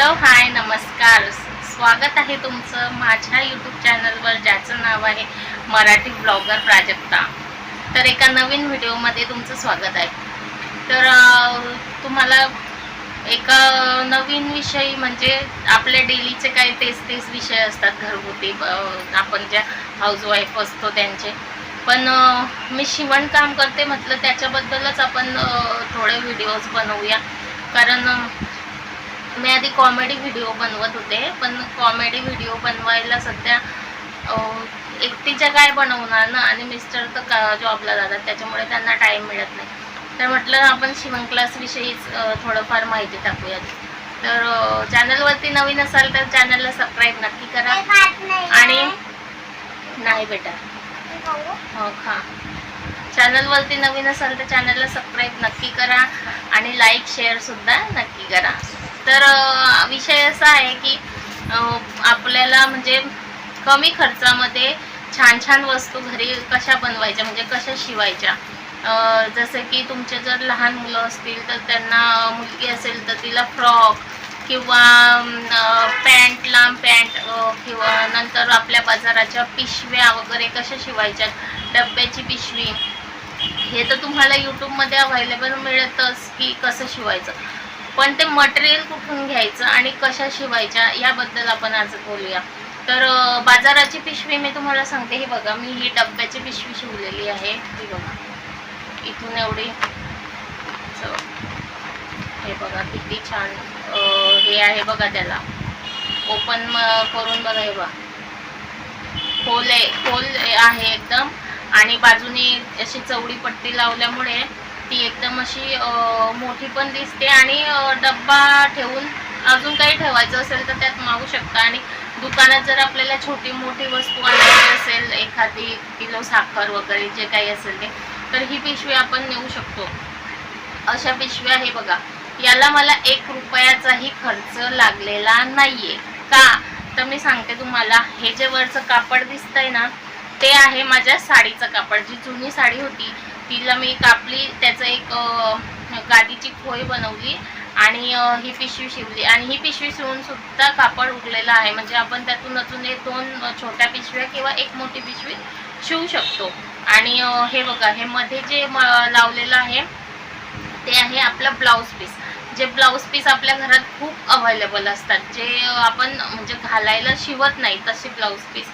Hello hi नमस्कार. स्वागत आहे तुमचं माझ्या यूट्यूब चॅनलवर ज्याचं नाव आहे मराठी ब्लॉगर प्राजक्ता. तर एका नवीन व्हिडिओमध्ये तुमचं स्वागत आहे. तर तुम्हाला एका नवीन विषयी म्हणजे आपल्या डेलीचे काही तेच तेच विषय असतात घरगुती. आपण ज्या हाऊसवाईफ असतो त्यांचे. पण मी शिवणकाम करते म्हटलं त्याच्याबद्दलच आपण थोडे व्हिडिओज बनवूया. कारण मी आधी कॉमेडी व्हिडिओ बनवत होते पण कॉमेडी व्हिडिओ बनवायला सध्या एकटीच्या काय बनवणार ना? आणि मिस्टर तर का जॉबला जातात त्याच्यामुळे त्यांना टाईम मिळत नाही. तर म्हटलं आपण शिवण क्लासविषयीच थोडंफार माहिती टाकूयात. तर चॅनलवरती नवीन असाल तर चॅनलला सबस्क्राईब नक्की करा. आणि नाही बेटा. हो खा चॅनलवरती नवीन असाल तर चॅनलला सबस्क्राईब नक्की करा. आणि लाईक शेअर सुद्धा नक्की करा. तर विषय असा आहे की आपल्याला म्हणजे कमी खर्चामध्ये छान छान वस्तू घरी कशा बनवायच्या म्हणजे कशा शिवायच्या? जसं की तुमचे जर लहान मुलं असतील तर त्यांना मुलगी असेल तर तिला फ्रॉक किंवा पॅन्ट लांब पॅन्ट किंवा नंतर आपल्या बाजाराच्या पिशव्या वगैरे कशा शिवायच्या डब्याची पिशवी. हे तर तुम्हाला यूट्यूबमध्ये अवेलेबल मिळतच की कसं शिवायचं. पण ते मटेरियल कुठून घ्यायचं आणि कशा शिवायच्या याबद्दल आपण आज बोलूया. तर बाजाराची पिशवी मी तुम्हाला सांगते. ही बघा मी ही डब्याची पिशवी शिवलेली आहे. ही बघा. इथून एवढी. हे बघा किती छान हे आहे बघा त्याला. ओपन करून बघा हे बघा. खोल आहे खोल आहे एकदम. आणि बाजूने अशी चवडी पट्टी लावल्यामुळे ती एकदम अशी मोठी पण दिसते आणि डब्बा ठेवून अजून काही ठेवायचं असेल तर त्यात मागू शकता. आणि दुकानात जर आपल्याला छोटी मोठी वस्तू आणायची असेल एखादी किलो साखर वगैरे जे काही असेल ते तर ही पिशवी आपण नेऊ शकतो. अशा पिशव्या हे बघा. याला मला एक रुपयाचाही खर्च लागलेला नाहीये. का? तर मी सांगते तुम्हाला. हे जे वरचं कापड दिसतंय ना ते आहे माझ्या साडीचं कापड. जी जुनी साडी होती तिला मी कापली त्याचं एक गादीची खोय बनवली आणि ही पिशवी शिवली. आणि ही पिशवी शिवून सुद्धा कापड उरलेलं आहे. म्हणजे आपण त्यातून अजून एक दोन छोट्या पिशव्या किंवा एक मोठी पिशवी शिवू शकतो. आणि हे बघा हे मध्ये जे म- लावलेलं आहे ते आहे आपलं ब्लाऊज पीस. जे ब्लाऊज पीस आपल्या घरात खूप अवेलेबल असतात. जे आपण म्हणजे घालायला शिवत नाही तसे ब्लाऊज पीस.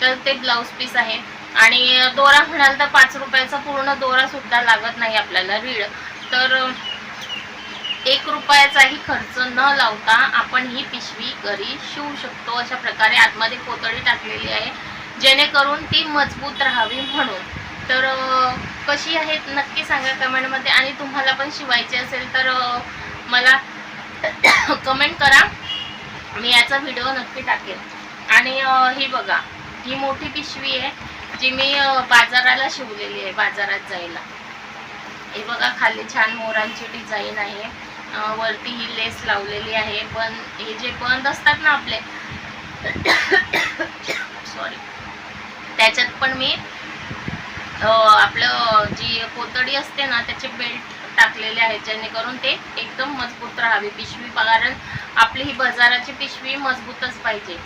तर ते ब्लाऊज पीस आहे. आणि दोरा म्हणाल तर पाच रुपयाचा पूर्ण दोरा सुद्धा लागत नाही आपल्याला रीळ. तर एक रुपयाचाही खर्च न लावता आपण ही पिशवी घरी शिवू शकतो अशा प्रकारे आतमध्ये कोतडी टाकलेली आहे. जेणेकरून ती मजबूत राहावी म्हणून. तर कशी आहे नक्की सांगा कमेंटमध्ये आणि तुम्हाला पण शिवायची असेल तर मला कमेंट करा. मी याचा व्हिडिओ नक्की टाकेल आणि ही बघा ही मोठी पिशवी आहे. जी मी बाजाराला शिवलेली आहे बाजारात जायला. हे बघा खाली छान मोरांची डिझाईन आहे. वरती ही लेस लावलेली आहे पण हे जे बंद असतात ना आपले सॉरी त्याच्यात पण मी आपलं जी कोतडी असते ना त्याचे बेल्ट टाकलेले आहेत जेणेकरून ते एकदम मजबूत राहावी पिशवी कारण आपली ही बाजाराची पिशवी मजबूतच पाहिजे.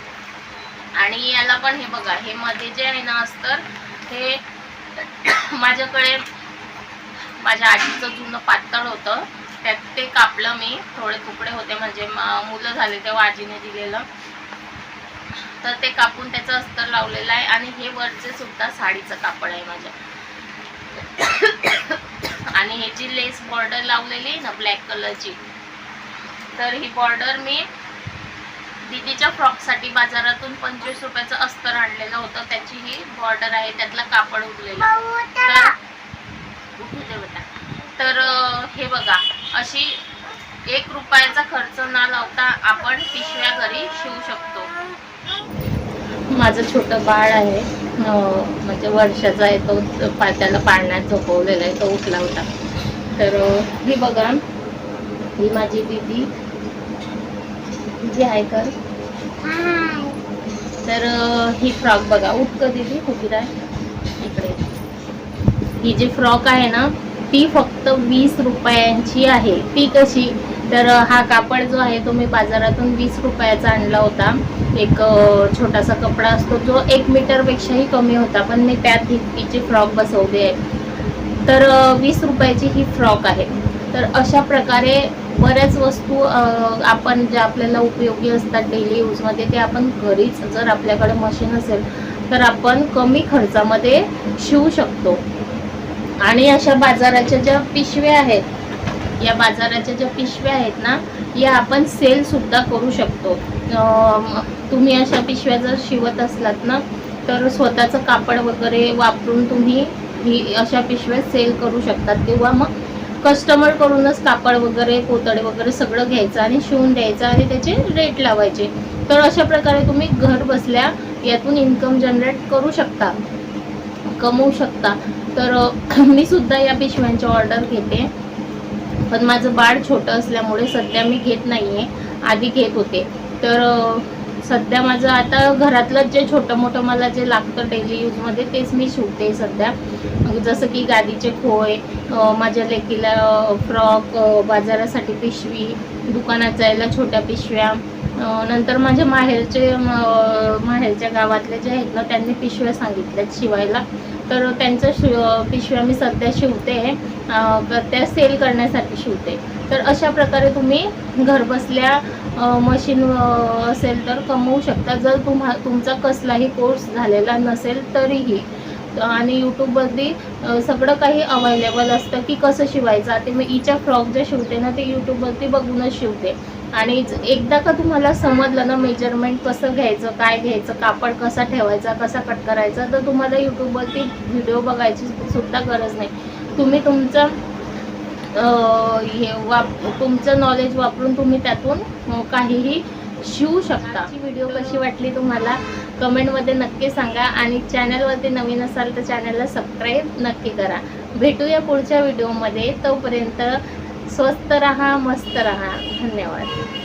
आणि याला पण हे बघा हे मध्ये जे आहे ना अस्तर हे माझ्याकडे माझ्या आजीचं जुनं पातळ होतं. त्यात ते कापलं मी. थोडे तुकडे होते म्हणजे मुलं झाले तेव्हा आजीने दिलेलं. तर ते कापून त्याचं अस्तर लावलेलं आहे आणि हे वरचे सुद्धा साडीचं कापड आहे माझ्या. आणि ह्याची लेस बॉर्डर लावलेली आहे ना ब्लॅक कलरची तर ही बॉर्डर मी दीदीच्या फ्रॉकसाठी बाजारातून पंचवीस रुपयाचं अस्तर आणलेलं होतं. त्याची ही बॉर्डर आहे त्यातलं कापड उरलेलं. तर हे बघा अशी एक रुपयाचा खर्च न लावता आपण पिशव्या घरी शिवू शकतो. माझं छोटं बाळ आहे. म्हणजे वर्षाचा आहे तो पा- त्याला पाळण्यात झोपवलेला आहे तो उठला होता. तर ही बघा ही माझी दीदी जी आहे कर तर ही फ्रॉक बघा उठ उभी राह. इकडे. ही जी फ्रॉक आहे ना ती फक्त वीस रुपयांची आहे. ती कशी? तर हा कापड जो आहे तो मी बाजारातून वीस रुपयाचा आणला होता. एक छोटासा कपडा असतो जो एक मीटरपेक्षाही कमी होता पण मी त्यात ही तिची फ्रॉक बसवली आहे. तर वीस रुपयाची ही फ्रॉक आहे. तर अशा प्रकारे बऱ्याच वस्तू आपण ज्या आपल्याला उपयोगी असतात डेली यूजमध्ये ते आपण घरीच जर आपल्याकडे मशीन असेल तर आपण कमी खर्चामध्ये शिवू शकतो. आणि अशा बाजाराच्या ज्या पिशव्या आहेत या बाजाराच्या ज्या पिशव्या आहेत ना या आपण सेल सुद्धा करू शकतो. तुम्ही अशा पिशव्या जर शिवत असलात ना तर स्वतःचं कापड वगैरे वापरून तुम्ही ही अशा पिशव्या सेल करू शकतात किंवा मग कस्टमर कडूनच कापड वगैरे कोतडे वगैरे सगळं घ्यायचं आणि शिवून द्यायचं आणि त्याचे रेट लावायचे. तर अशा प्रकारे तुम्ही घर बसल्या यातून इन्कम जनरेट करू शकता कमवू शकता. तर मी सुद्धा या पिशव्यांची ऑर्डर घेते. पण माझं बाळ छोटं असल्यामुळे सध्या मी घेत नाही आहे आधी घेत होते. तर सध्या माझं आता घरातलं जे छोटं मोठं मला जे लागतं डेली यूजमध्ये तेच मी शिवते सध्या. जसं की गादीचे खोय माझ्या लेकीला फ्रॉक बाजारासाठी पिशवी दुकानात जायला छोट्या पिशव्या नंतर माझ्या माहेरचे माहेरच्या गावातले जे आहेत ना त्यांनी पिशव्या सांगितल्यात शिवायला. तर त्यांचं शि पिशव्या मी सध्या शिवते त्या सेल करण्यासाठी शिवते. तर अशा प्रकारे तुम्ही घरबसल्या मशीन असेल तर कमवू शकता. जर तुम्हा तुमचा कसलाही कोर्स झालेला नसेल तरीही. आणि यूट्यूबवरती सगळं काही अवेलेबल असतं की कसं शिवायचं. आता मी इच्या फ्रॉक जे शिवते ना ते यूट्यूबवरती बघूनच शिवते. आणि एकदा का तुम्हाला समजलं ना मेजरमेंट कसं घ्यायचं काय घ्यायचं कापड कसा ठेवायचा कसा कट करायचा तर तुम्हाला यूट्यूबवरती व्हिडिओ बघायची सुद्धा गरज नाही. तुम्ही तुमचं हे वाप तुमचं नॉलेज वापरून तुम्ही त्यातून काहीही शिवू शकता. व्हिडिओ कशी वाटली तुम्हाला? कमेंटमध्ये नक्की सांगा आणि चॅनलवरती नवीन असाल तर चॅनलला सबस्क्राईब नक्की करा. भेटूया पुढच्या व्हिडिओमध्ये. तोपर्यंत स्वस्त रहा मस्त रहा. धन्यवाद.